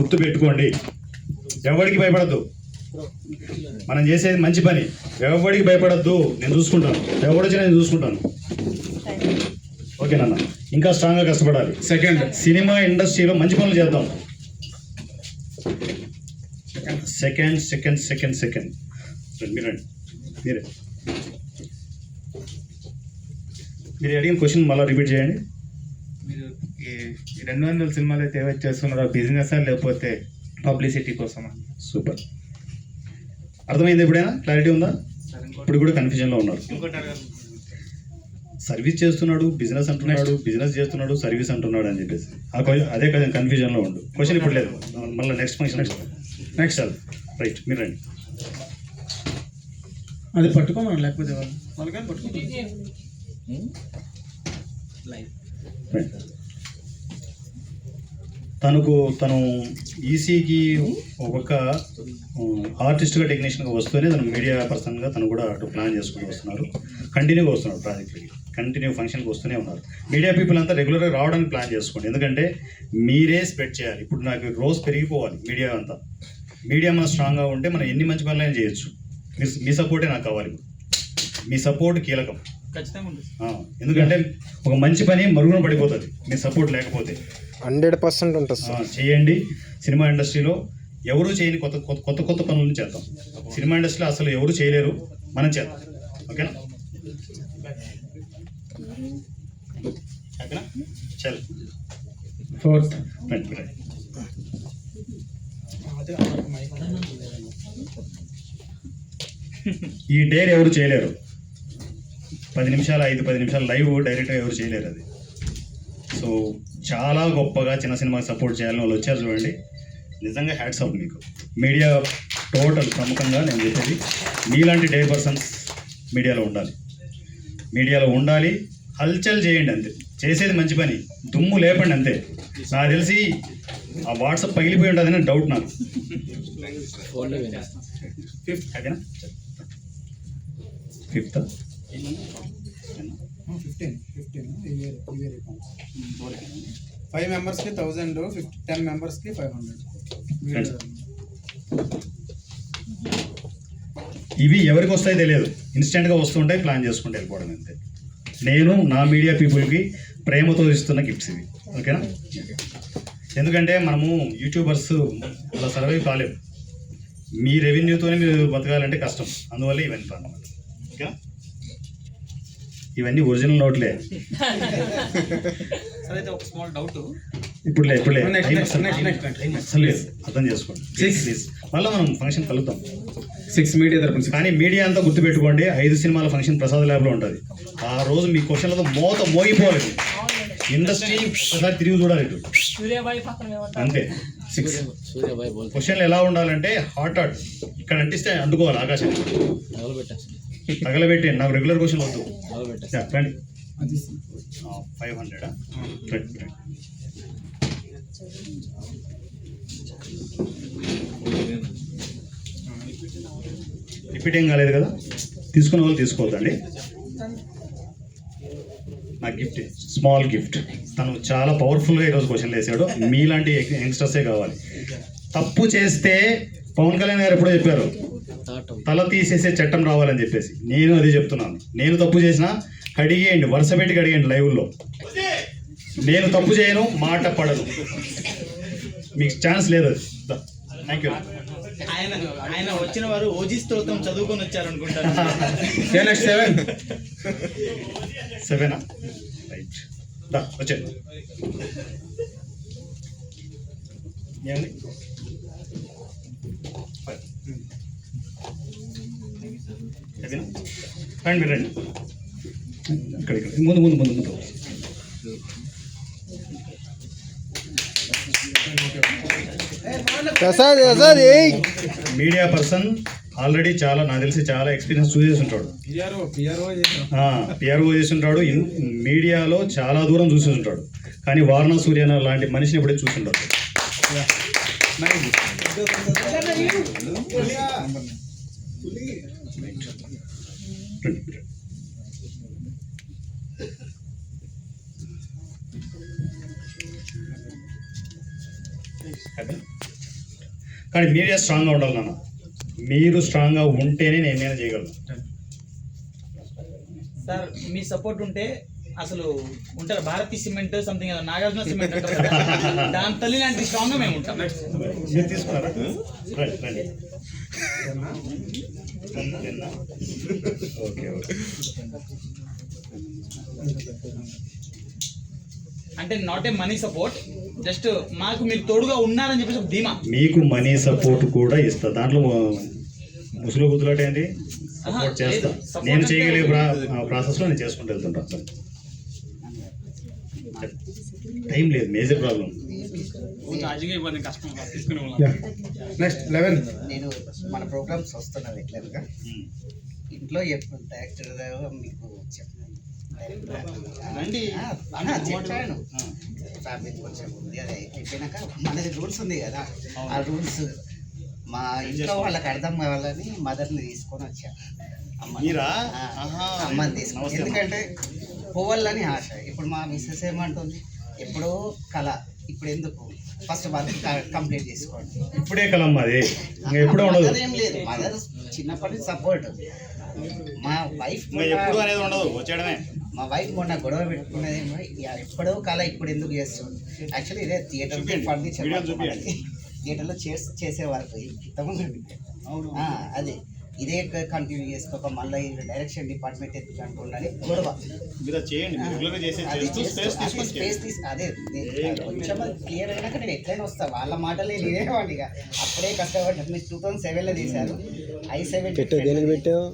గుర్తు పెట్టుకోండి ఎవరికి భయపడద్దు. మనం చేసేది మంచి పని. ఎవరికి భయపడద్దు నేను చూసుకుంటాను. ఎవడొచ్చినా నేను చూసుకుంటాను. ఓకేనన్న ఇంకా స్ట్రాంగ్గా కష్టపడాలి. సెకండ్ సినిమా ఇండస్ట్రీలో మంచి పనులు చేద్దాం. సెకండ్ సెకండ్ సెకండ్ సెకండ్ మీరండి మీరే మీరు. అడిగిన క్వశ్చన్ మళ్ళీ రిపీట్ చేయండి. మీరు రెండు వందల సినిమాలు అయితే ఏవైతే చేస్తున్నారో బిజినెస్ లేకపోతే పబ్లిసిటీ కోసమా? సూపర్ అర్థమైంది ఎప్పుడైనా క్లారిటీ ఉందా? ఇప్పుడు కూడా కన్ఫ్యూజన్లో ఉన్నారు. సర్వీస్ చేస్తున్నాడు బిజినెస్ అంటున్నాడు బిజినెస్ చేస్తున్నాడు సర్వీస్ అంటున్నాడు అని చెప్పేసి. ఆ క్వశ్చన్ అదే కదా కన్ఫ్యూజన్లో ఉండు. క్వశ్చన్ ఇప్పుడు లేదు. మళ్ళీ next function next next sir. Right మీరు రండి. అది పట్టుకోమని లేకపోతే వాళ్ళు వాళ్ళు కానీ పట్టుకోమని? రండి. తనకు తను ఈసీకి ఒక ఆర్టిస్ట్గా టెక్నీషియన్గా వస్తూనే తను మీడియా పర్సన్గా తను కూడా అటు ప్లాన్ చేసుకుని వస్తున్నారు. కంటిన్యూగా వస్తున్నారు ప్రాజెక్ట్కి కంటిన్యూ ఫంక్షన్కి వస్తూనే ఉన్నారు. మీడియా పీపుల్ అంతా రెగ్యులర్గా రావడానికి ప్లాన్ చేసుకోండి. ఎందుకంటే మీరే స్ప్రెడ్ చేయాలి. ఇప్పుడు నాకు రోజు పెరిగిపోవాలి మీడియా అంతా. మీడియా మన స్ట్రాంగ్గా ఉంటే మనం ఎన్ని మంచి పనులైనా చేయొచ్చు. మీ మీ సపోర్టే నాకు కావాలి. మీ సపోర్ట్ కీలకం. ఎందుకంటే ఒక మంచి పని మరుగున పడిపోతుంది. మీ సపోర్ట్ లేకపోతే. హండ్రెడ్ పర్సెంట్ ఉంటుంది సార్. చేయండి. సినిమా ఇండస్ట్రీలో ఎవరు చేయని కొత్త కొత్త కొత్త కొత్త పనులను చేద్దాం. సినిమా ఇండస్ట్రీలో అసలు ఎవరు చేయలేరు మనం చేద్దాం. ఓకేనా? ఓకేనా? చల్. ఫోర్త్. రండి, రండి. ఈ డేర్ ఎవరు చేయలేరు? పది నిమిషాలు ఐదు పది నిమిషాలు లైవ్ డైరెక్ట్గా ఎవరు చేయలేరు అది. సో చాలా గొప్పగా చిన్న సినిమాకి సపోర్ట్ చేయాలని వాళ్ళు వచ్చారు చూడండి. నిజంగా హ్యాట్స్ ఆఫ్ మీకు. మీడియా టోటల్ ప్రముఖంగా నేను చెప్పేది మీలాంటి డే పర్సన్స్ మీడియాలో ఉండాలి. మీడియాలో ఉండాలి హల్చల్ చేయండి అంతే. చేసేది మంచి పని. దుమ్ము లేపండి అంతే. నాకు తెలిసి ఆ వాట్సాప్ పగిలిపోయి ఉంటుందని డౌట్ నాకు. ఫిఫ్త్ అదేనా ఫిఫ్త్ ఫిఫ్టీన్ ఫిఫ్టీన్ ఫైవ్ మెంబర్స్కి థౌజండ్ ఫిఫ్టీ టెన్ మెంబర్స్కి ఫైవ్ హండ్రెడ్ ఇవి ఎవరికి వస్తాయో తెలియదు. ఇన్స్టెంట్గా వస్తుంటాయి ప్లాన్ చేసుకుంటూ వెళ్ళిపోవడం అంతే. నేను నా మీడియా పీపుల్కి ప్రేమతో ఇస్తున్న గిఫ్ట్స్ ఇవి. ఓకేనా ఎందుకంటే మనము యూట్యూబర్స్ అలా సర్వైవ్ కాలేము. మీ రెవెన్యూతోనే మీరు బతకాలంటే కష్టం. అందువల్ల ఇవన్నీ ప్లాన్ అన్నమాట ఓకేనా ఇవన్నీ ఒరిజినల్ నోట్లే సార్ అయితే ఒక స్మాల్ డౌట్ ఇప్పుడు లే ఇప్పుడు లే Next, టైం next, అసలు- next, next, next. టైం అసలు లేదు. అర్థం చేసుకోండి. ప్లీజ్ మళ్ళీ మనం ఫంక్షన్ కలుద్దాం. సిక్స్ మీడియా తరపున. కానీ మీడియా అంతా గుర్తుపెట్టుకోండి ఐదు సినిమాల ఫంక్షన్ ప్రసాద్ ల్యాబ్లో ఉంటుంది. ఆ రోజు మీ క్వశ్చన్లతో మోత మోగిపోవాలి. ఇండస్ట్రీ ఒకసారి తిరిగి చూడాలి అంతే. సిక్స్ క్వశ్చన్లు ఎలా ఉండాలంటే హాట్ హాట్ ఇక్కడ అంటిస్తే అందుకోవాలి ఆకాశం. తగలబెట్టి నాకు రెగ్యులర్ క్వశ్చన్ వద్దు. రండి. అది ఫైవ్ హండ్రెడ్ రిపీట్ ఏం కాలేదు కదా? తీసుకున్న వాళ్ళు తీసుకోవద్దండి. నా గిఫ్ట్ స్మాల్ గిఫ్ట్ తను చాలా పవర్ఫుల్గా ఈరోజు క్వశ్చన్లు వేసాడు. మీలాంటి యంగ్స్టర్సే కావాలి. తప్పు చేస్తే పవన్ కళ్యాణ్ గారు ఎప్పుడో చెప్పారు. తల తీసేసే చట్టం రావాలని చెప్పేసి నేను అది చెప్తున్నాను. నేను తప్పు చేసినా కడిగేయండి వరుస పెట్టి కడిగేయండి లైవ్లో. నేను తప్పు చేయను మాట పడదు మీకు ఛాన్స్ లేదు థ్యాంక్ యూ ఆయన ఆయన వచ్చిన వారు ఓజీ స్తోత్రం చదువుకొని వచ్చారు next seven. సెవెనా రైట్ దా వచ్చేది ఏమండి Five. సెవెనా? రండి మీరు రండి. ఇక్కడ ఇక్కడ. ముందు ముందు ముందు ముందు. Prasad Prasad media person already చాలా నాకు తెలిసి చాలా ఎక్స్పీరియన్స్ చూసేసి ఉంటాడు పిఆర్ఓ పిఆర్ఓ చేసాం ఉంటాడు మీడియాలో చాలా దూరం చూసి ఉంటాడు కానీ వారణా సూర్యన లాంటి మనిషిని ఎప్పుడే చూసి ఉంటాడు కానీ మీరే స్ట్రాంగ్గా ఉండాలి నాన్న. మీరు స్ట్రాంగ్గా ఉంటేనే నేను నేను చేయగలను. సార్ మీ సపోర్ట్ ఉంటే అసలు ఉంటారు? Bharati cement something Nagarjuna cement దాని తల్లి లాంటి స్ట్రాంగ్ మేము ఉంటాం. తీసుకున్నారా? Okay okay. అంటే not a money support just మాకు మీరు తోడుగా ఉన్నారని చెప్పేసి ధీమా. మీకు మనీ సపోర్ట్ కూడా ఇస్తా. దాంట్లో ముసులు గుద్దులాట ఏంటి సపోర్ట్ చేస్తా. నేను చేయగలిగే ప్రా ప్రాసెస్లో నేను చేసుకుంటూ వెళ్తుంటాను టైం లేదు మేజర్ ప్రాబ్లం నెక్స్ట్ లెవెన్ నేను మన ప్రోగ్రామ్స్ వస్తున్నా రెగ్యులర్గా. ఇంట్లో ఎప్పుడు డైరెక్టర్ మీకు చెప్పాను. ఆ, చెప్పాను. ఫ్యామిలీ కొంచెం ఉంది. అది అయిపోయినాక మనది రూల్స్ ఉంది కదా. ఆ రూల్స్ మా ఇంట్లో వాళ్ళకి అర్థం కావాలని మదర్ని తీసుకొని వచ్చా. అమ్మని. తీసుకొని. ఎందుకంటే పోవాలని ఆశ. ఇప్పుడు మా మిస్సెస్ ఏమంటుంది? ఎప్పుడో కళ ఇప్పుడు ఎందుకు ఫస్ట్ వర్క్ కంప్లీట్ చేసుకోండి. ఇప్పుడే కలమ్మ అది ఎప్పుడూ ఉండదు. మదర్ ఏం లేదు. మదర్ చిన్నప్పటి నుంచి సపోర్ట్ మా వైఫ్ ఎప్పుడు అనేది ఉండదు. వచ్చేయడమే. మా వైఫ్ మొన్న గొడవ ఇక ఎప్పుడో కాల ఇప్పుడు ఎందుకు చేస్తుంది? యాక్చువల్లీ ఇదే థియేటర్. ఫర్నిచర్. థియేటర్లో చేసి చేసే వరకు ఇంతకుముందు. అది. ఇదే కంటిన్యూ చేసుకోక మళ్ళీ డైరెక్షన్ డిపార్ట్మెంట్ ఎందుకు అంటున్నది గొడవ. స్పేస్. తీసు అదే. కొంచెం క్లియర్ అయినాక నేను ఎట్లయినా వస్తా వాళ్ళ మాటలే లేనివాడిని ఇక. అప్పుడే కష్టపడ్డా. మీరు టూ థౌసండ్ సెవెన్లో తీశారు. ఐ సెవెన్ పెట్టు దేనికి పెట్టావు?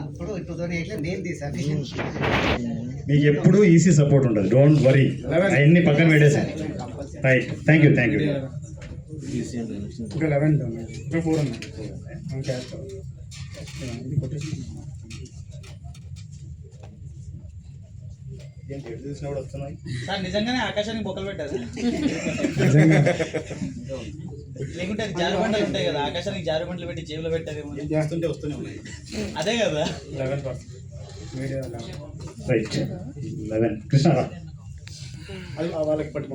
అప్పుడు టూ థౌసండ్ ఎయిట్లో నేను తీశాను. మీకు ఎప్పుడు ఈసీ సపోర్ట్ ఉంటుంది. డోంట్ వరీ అవన్నీ పక్కన పెట్టేసాను right thank you thank you ఇంకా లెవెన్ ఇంకా ఫోర్ ఉన్నాయి ఇది కొట్టేసి సార్ నిజంగానే ఆకాశానికి బొక్కలు పెట్టారు? లేకుంటే అది జారుబండలు ఉంటాయి కదా ఆకాశానికి జారుబండలు పెట్టి జేబులో పెట్టారేమో. చేస్తుంటే వస్తూనే ఉన్నాయి. అదే కదా. లెవెన్ రైట్ లెవెన్ వాళ్ళకి పట్టుకో